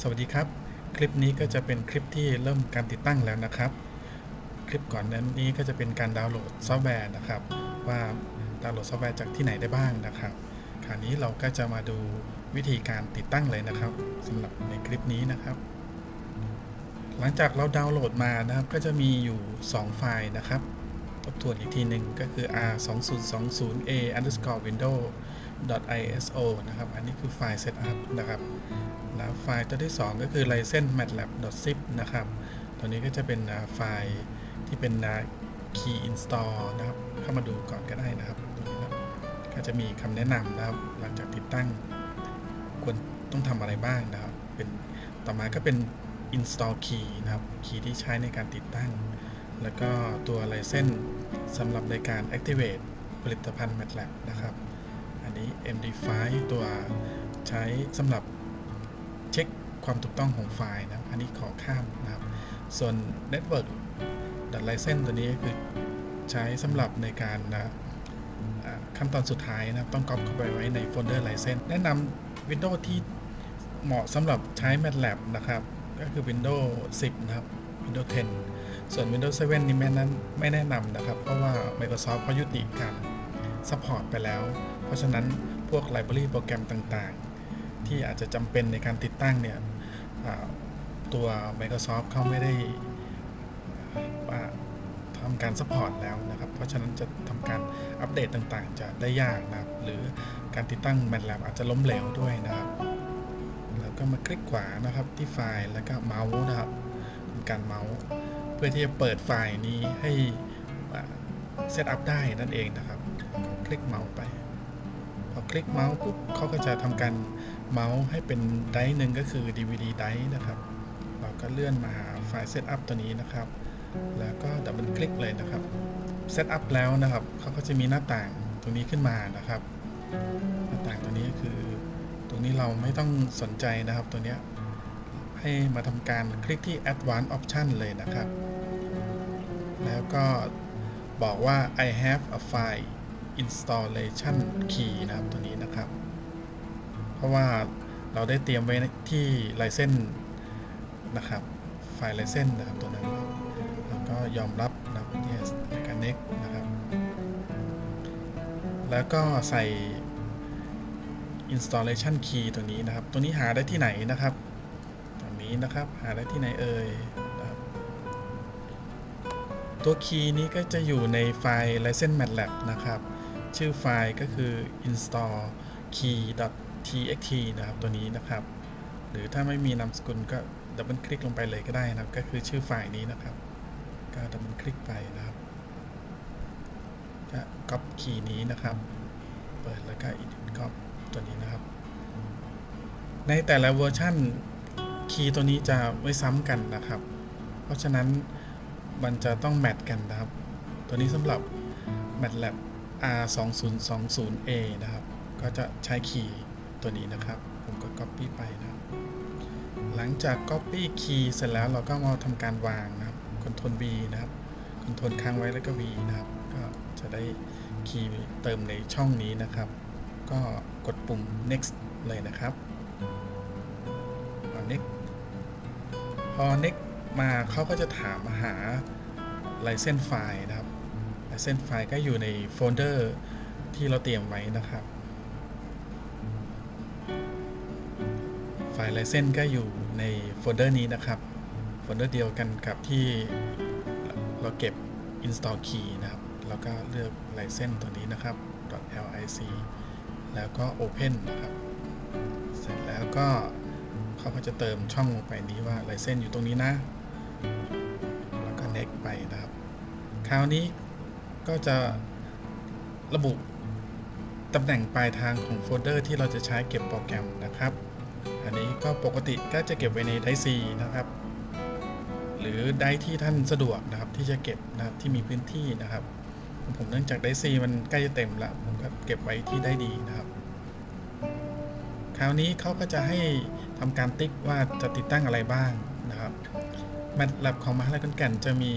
สวัสดีครับ คลิปนี้ก็จะเป็นคลิปที่เริ่มการติดตั้งแล้วนะครับ คลิปก่อนนั้นนี้ก็จะเป็นการดาวน์โหลดซอฟต์แวร์นะครับ ว่าดาวน์โหลดซอฟต์แวร์จากที่ไหนได้บ้างนะครับ คราวนี้เราก็จะมาดูวิธีการติดตั้งเลยนะครับสำหรับในคลิปนี้นะครับ หลังจากเราดาวน์โหลดมานะครับ ก็จะมีอยู่ 2 ไฟล์นะครับทบทวนอีกทีหนึ่งก็คือ r 2 0 2 0 a underscore window iso นะครับ อันนี้คือไฟล์ setup นะครับ แล้วไฟล์ตัวที่ 2 ก็คือ license matlab zip นะครับ ตัวนี้ก็จะเป็นไฟล์ที่เป็น key install นะครับ เข้ามาดูก่อนก็ได้นะครับตรงนี้นะก็จะมีคำแนะนำนะครับ หลังจากติดตั้ง ควรต้องทำอะไรบ้างนะครับ เป็นต่อมาก็เป็น install key นะครับ key ที่ใช้ในการติดตั้ง แล้วก็ตัว license สำหรับในการ activate ผลิตภัณฑ์ MATLAB นะครับ อันนี้ MD5 ตัวใช้สำหรับ ความถูกต้องของไฟล์นะครับอันนี้ขอข้ามนะครับ ส่วน network license ตัวนี้ก็คือใช้สำหรับในการนะขั้นตอนสุดท้ายนะครับต้องก๊อปเข้าไปไว้ในโฟลเดอร์ license แนะนำ Windows ที่เหมาะสำหรับใช้ MATLAB นะครับ ก็คือ Windows 10 นะครับ Windows 10 ส่วน Windows 7 นี่ไม่นั้นไม่แนะนำนะครับ เพราะว่า Microsoft เขายุติการ support ไปแล้ว เพราะฉะนั้นพวก library โปรแกรมต่างๆ ที่อาจจะจำเป็นในการติดตั้งเนี่ยตัว Microsoft เขาไม่ได้ทำการ support แล้วนะครับ เพราะฉะนั้นจะทำการอัปเดตต่างๆ จะได้ยากนะครับ หรือการติดตั้ง MATLAB อาจจะล้มเหลวด้วยนะครับ แล้วก็มาคลิกขวานะครับที่ไฟล์แล้วก็เมาส์นะครับทำการเมาส์เพื่อที่จะเปิดไฟล์นี้ให้เซตอัพได้นั่นเองนะครับ คลิกเมาส์ไป พอคลิกเมาส์ปุ๊บเขาก็จะทำการเมาส์ให้เป็นไดร์หนึ่งก็คือ DVD ไดร์นะครับ เราก็เลื่อนมาหาไฟล์เซตอัพตัวนี้นะครับ แล้วก็ดับเบิลคลิกเลยนะครับเซตอัพแล้วนะครับเขาก็จะมีหน้าต่างตรงนี้ขึ้นมานะครับ หน้าต่างตัวนี้คือ ตรงนี้เราไม่ต้องสนใจนะครับตัวนี้ให้มาทำการคลิกที่ Advanced Option เลยนะครับ แล้วก็บอกว่า I have a file installation key นะครับตัวนี้นะครับ เพราะว่าเราได้เตรียมไว้ที่ license นะครับ ไฟล์ license นะครับตัวนั้นแล้วก็ยอมรับนะครับ yes ในการ next นะครับ แล้วก็ใส่ installation key ตัวนี้นะครับ ตัวนี้หาได้ที่ไหนนะครับตัวนี้นะครับ หาได้ที่ไหนเอ่ยตัว key นี้ก็จะอยู่ในไฟล์ license matlab นะครับ ชื่อไฟล์ก็คือ install key.txt นะครับ ตัวนี้นะครับ หรือถ้าไม่มีนามสกุลก็ดับเบิลคลิกลงไปเลยก็ได้นะครับ ก็คือชื่อไฟล์นี้นะครับ ก็ดับเบิลคลิกไปนะครับก็ก๊อปคีย์นี้นะครับ เปิดแล้วก็ edit ก๊อปตัวนี้นะครับ ในแต่ละเวอร์ชันคีย์ตัวนี้จะไม่ซ้ำกันนะครับ เพราะฉะนั้นมันจะต้องแมทกันนะครับ ตัวนี้สำหรับ MATLAB R 2 0 2 0 A นะครับ ก็จะใช้คีย์ตัวนี้นะครับ ผมก็ Copy ไปนะครับ หลังจาก Copy Key เสร็จแล้วเราก็มาทำการวางนะครับ Ctrl V นะครับ Ctrl ค้างไว้แล้วก็ V นะครับ ก็จะได้คีย์เติมในช่องนี้นะครับ ก็กดปุ่ม next เลยนะครับพอ next พอ next มาเขาก็จะถามหา license file นะครับ license file ก็อยู่ในโฟลเดอร์ที่เราเตรียมไว้นะครับ ไฟล์ license ก็อยู่ในโฟลเดอร์นี้นะครับ โฟลเดอร์เดียวกันกับที่เราเก็บ install key นะครับ แล้วก็เลือก license ตัวนี้นะครับ .lic แล้วก็ Open นะครับ เสร็จแล้วก็เขาก็จะเติมช่องลงไปนี้ว่า license อยู่ตรงนี้นะ แล้วก็ next ไปนะครับ คราวนี้ ก็จะระบุตำแหน่งปลายทางของโฟลเดอร์ที่เราจะใช้เก็บโปรแกรมนะครับ อันนี้ก็ปกติก็จะเก็บไว้ในไดร์ C นะครับ หรือไดที่ท่านสะดวกนะครับที่จะเก็บนะครับที่มีพื้นที่นะครับ ผมเนื่องจากไดร์ C มันใกล้จะเต็มล้วผมก็เก็บไว้ที่ไดร์ดีนะครับ คราวนี้เขาก็จะให้ทำการติ๊กว่าจะติดตั้งอะไรบ้างนะครับ MATLAB ของมหาลัยขอนแก่นจะมี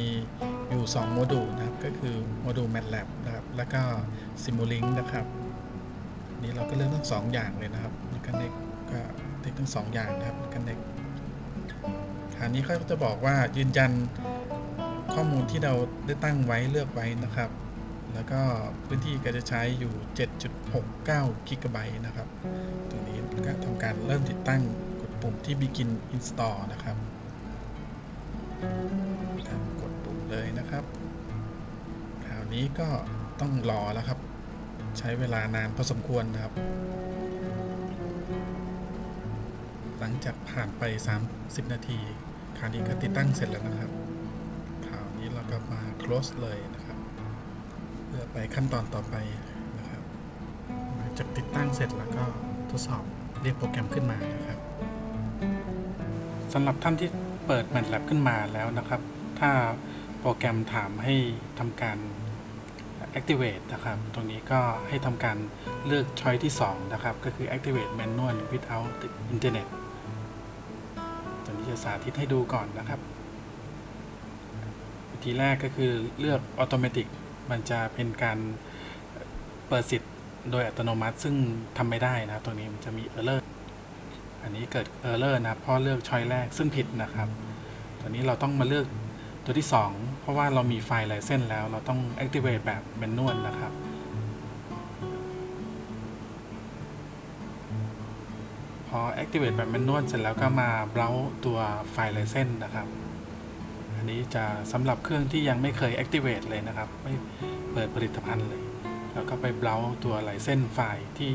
อยู่ 2 โมดูลนะครับ ก็คือโมดูล MATLAB นะครับ แล้วก็ Simulink นะครับ นี่เราก็เลือกทั้ง 2 อย่างเลยนะครับแล้วก็ next ก็ติ๊กทั้ง 2 อย่างนะครับแล้วก็ next คราวนี้เขาจะบอกว่ายืนยันข้อมูลที่เราได้ตั้งไว้เลือกไว้นะครับ แล้วก็พื้นที่ก็จะใช้อยู่ 7.69 กิกะไบต์นะครับตรงนี้ก็ทำการเริ่มติดตั้งกดปุ่มที่ begin install นะครับครับกดปุ่ม เลยนะครับ คราวนี้ก็ต้องรอแล้วครับ ใช้เวลานานพอสมควรนะครับ หลังจากผ่านไป 30 นาทีคราวนี้ก็ติดตั้งเสร็จแล้วนะครับ คราวนี้เราก็มา close เลยนะครับ เพื่อไปขั้นตอนต่อไปนะครับหลังจากติดตั้งเสร็จแล้วก็ทดสอบเรียกโปรแกรมขึ้นมานะครับสำหรับท่านที่เปิด MATLAB ขึ้นมาแล้วนะครับ ถ้า โปรแกรมถามให้ทำการ activate นะครับ ตรงนี้ก็ให้ทำการเลือก choice ที่ 2 นะครับ ก็คือ activate manual without internet ตัวนี้จะสาธิตให้ดูก่อนนะครับ วิธีแรกก็คือเลือก automatic มันจะเป็นการเปิดสิทธิ์โดยอัตโนมัติซึ่งทำไม่ได้นะ ตรงนี้มันจะมี error อันนี้เกิด error นะเพราะเลือก choice แรกซึ่งผิดนะครับตัวนี้เราต้องมาเลือก ตัวที่ 2 เพราะว่าเรามีไฟล์ไลเซนแล้ว เราต้อง activate แบบ manual นะครับ พอ activate แบบ manual เสร็จแล้วก็มา browse ตัวไฟล์ license นะครับ อันนี้จะสำหรับเครื่องที่ยังไม่เคย activate เลยนะครับ ไม่เปิดผลิตภัณฑ์เลย แล้วก็ไป browse ตัว license ไฟล์ที่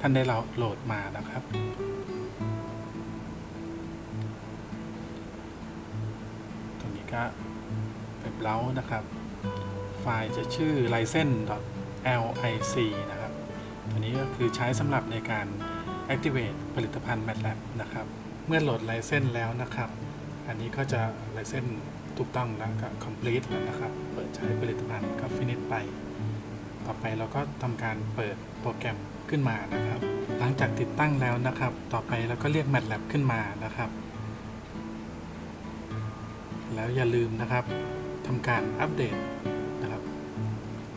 ท่านได้เราโหลดมานะครับ ก็ไป browse นะครับ ไฟล์จะชื่อ license.lic นะครับ ตัวนี้ก็คือใช้สำหรับในการ activate ผลิตภัณฑ์ MATLAB นะครับ เมื่อโหลด license แล้วนะครับ อันนี้ก็จะ license ถูกต้องแล้วก็ complete แล้วนะครับ เปิดใช้ผลิตภัณฑ์ก็ finish ไป ต่อไปเราก็ทำการเปิดโปรแกรมขึ้นมานะครับ หลังจากติดตั้งแล้วนะครับ ต่อไปเราก็เรียก MATLAB ขึ้นมานะครับ แล้วอย่าลืมนะครับทำการอัปเดตนะครับ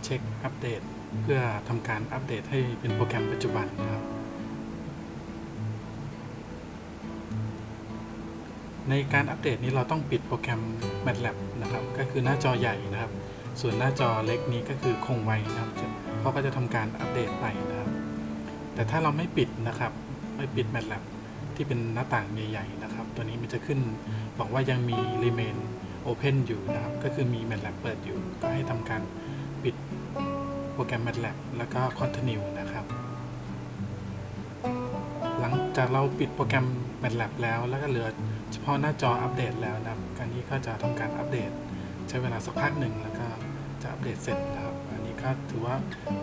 เช็คอัปเดตเพื่อทำการอัปเดตให้เป็นโปรแกรมปัจจุบันนะครับ ในการอัปเดตนี้เราต้องปิดโปรแกรม MATLAB นะครับ ก็คือหน้าจอใหญ่นะครับ ส่วนหน้าจอเล็กนี้ก็คือคงไว้นะครับเพราะก็จะทำการอัปเดตไปนะครับ แต่ถ้าเราไม่ปิดนะครับ ไม่ปิด MATLAB ที่เป็นหน้าต่างใหญ่ๆนะครับ ตัวนี้มันจะขึ้น บอกว่ายังมี remain open อยู่นะครับ ก็คือมี MATLAB เปิดอยู่ ก็ให้ทำการปิดโปรแกรม MATLAB แล้วก็ continue นะครับ หลังจากเราปิดโปรแกรม MATLAB แล้ว แล้วก็เหลือเฉพาะหน้าจออัปเดตแล้วนะครับ การนี้ก็จะทำการอัปเดต ใช้เวลาสักพักหนึ่งแล้วก็จะอัปเดตเสร็จนะครับ อันนี้ก็ถือว่า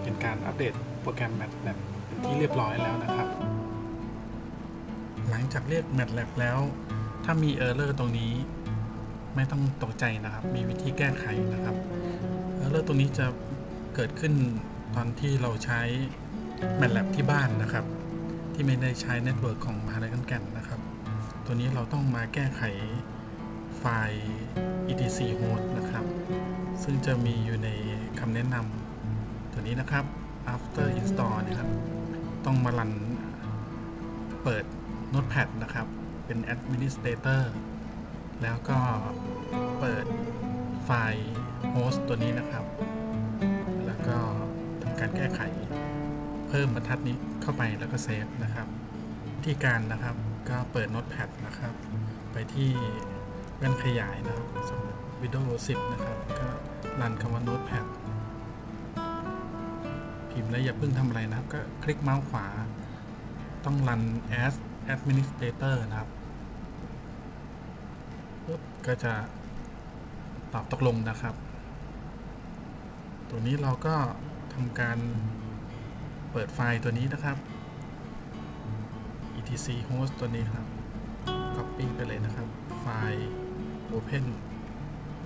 เป็นการอัปเดตโปรแกรม MATLAB เป็นที่เรียบร้อยแล้วนะครับ หลังจากเรียก MATLAB แล้ว ถ้ามี Error ตรงนี้ไม่ต้องตกใจนะครับ มีวิธีแก้ไขนะครับ Error ตรงนี้จะเกิดขึ้นตอนที่เราใช้ MATLAB ที่บ้านนะครับ ที่ไม่ได้ใช้เน็ตเวิร์กของมหาลัยขอนแก่นนะครับ ตัวนี้เราต้องมาแก้ไขไฟล์ etc host นะครับ ซึ่งจะมีอยู่ในคำแนะนำตัวนี้นะครับ after install นะครับ ต้องมารันเปิด Notepad นะครับ เป็น administrator แล้วก็เปิดไฟล์ host ตัวนี้นะครับ แล้วก็ทำการแก้ไข เพิ่มบรรทัดนี้เข้าไปแล้วก็เซฟนะครับวิธีการนะครับก็เปิด Notepad นะครับ ไปที่แว่นขยายนะครับสำหรับ Windows 10 นะครับ ก็รันคำว่า Notepad พิมพ์แล้วอย่าเพิ่งทำอะไรนะครับ ก็คลิกเมาส์ขวา ต้องรัน as administrator นะครับปุ๊บก็จะตอบตกลงนะครับ ตัวนี้เราก็ทำการเปิดไฟล์ตัวนี้นะครับ etc host ตัวนี้ครับ copy ไปเลยนะครับ ไฟล์ open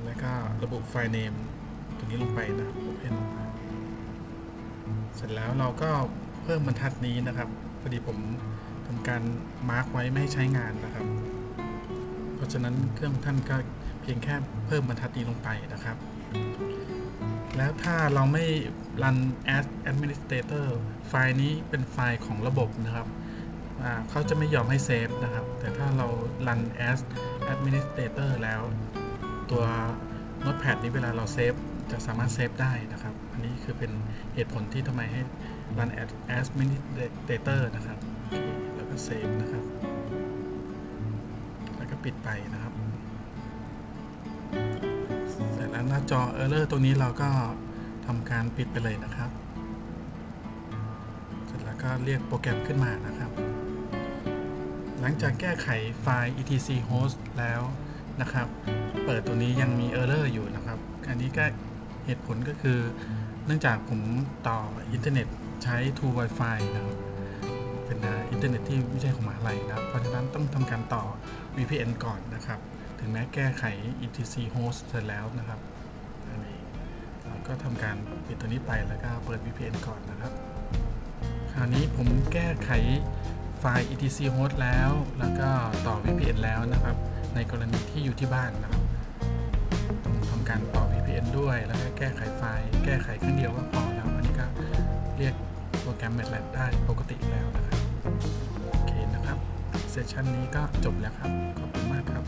แล้วก็ระบุไฟล์ name ตัวนี้ลงไปนะ open เสร็จแล้วเราก็เพิ่มบรรทัดนี้นะครับ พอดีผม ทำการมาร์กไว้ไม่ให้ใช้งานนะครับ เพราะฉะนั้นเครื่องท่านก็เพียงแค่เพิ่มบรรทัดนี้ลงไปนะครับ แล้วถ้าเราไม่รัน as administrator ไฟล์นี้เป็นไฟล์ของระบบนะครับเขาจะไม่ยอมให้เซฟนะครับ แต่ถ้าเรารัน as administrator แล้ว ตัว notepad นี้เวลาเราเซฟจะสามารถเซฟได้นะครับ อันนี้คือเป็นเหตุผลที่ทำไมให้ run as administrator นะครับ ก็เซฟนะครับ แล้วก็ปิดไปนะครับ เสร็จแล้วหน้าจอ Error ตรงนี้เราก็ทำการปิดไปเลยนะครับ เสร็จแล้วก็เรียกโปรแกรมขึ้นมานะครับ หลังจากแก้ไขไฟล์ etc host แล้วนะครับ เปิดตัวนี้ยังมี Error อยู่นะครับ อันนี้ก็เหตุผลก็คือ เนื่องจากผมต่ออินเทอร์เน็ตใช้ True Wi-Fi นะครับ เป็นอินเทอร์เน็ตที่ไม่ใช่ของมหาลัยนะครับ เพราะฉะนั้นต้องทำการต่อ VPN ก่อนนะครับ ถึงแม้แก้ไข etc host เสร็จแล้วนะครับอันนี้ก็ทำการปิดตัวนี้ไปแล้วก็เปิด VPN ก่อนนะครับ คราวนี้ผมแก้ไขไฟล์ etc host แล้ว แล้วก็ต่อ VPN แล้วนะครับ ในกรณีที่อยู่ที่บ้านนะครับต้องทำการต่อ VPN ด้วย แล้วก็แก้ไขไฟล์ แก้ไขครั้งเดียวก็พอแล้ว อันนี้ก็เรียกโปรแกรม MATLAB ได้ปกติแล้วนะครับ เซสชันนี้ก็จบแล้วครับ ขอบคุณมากครับ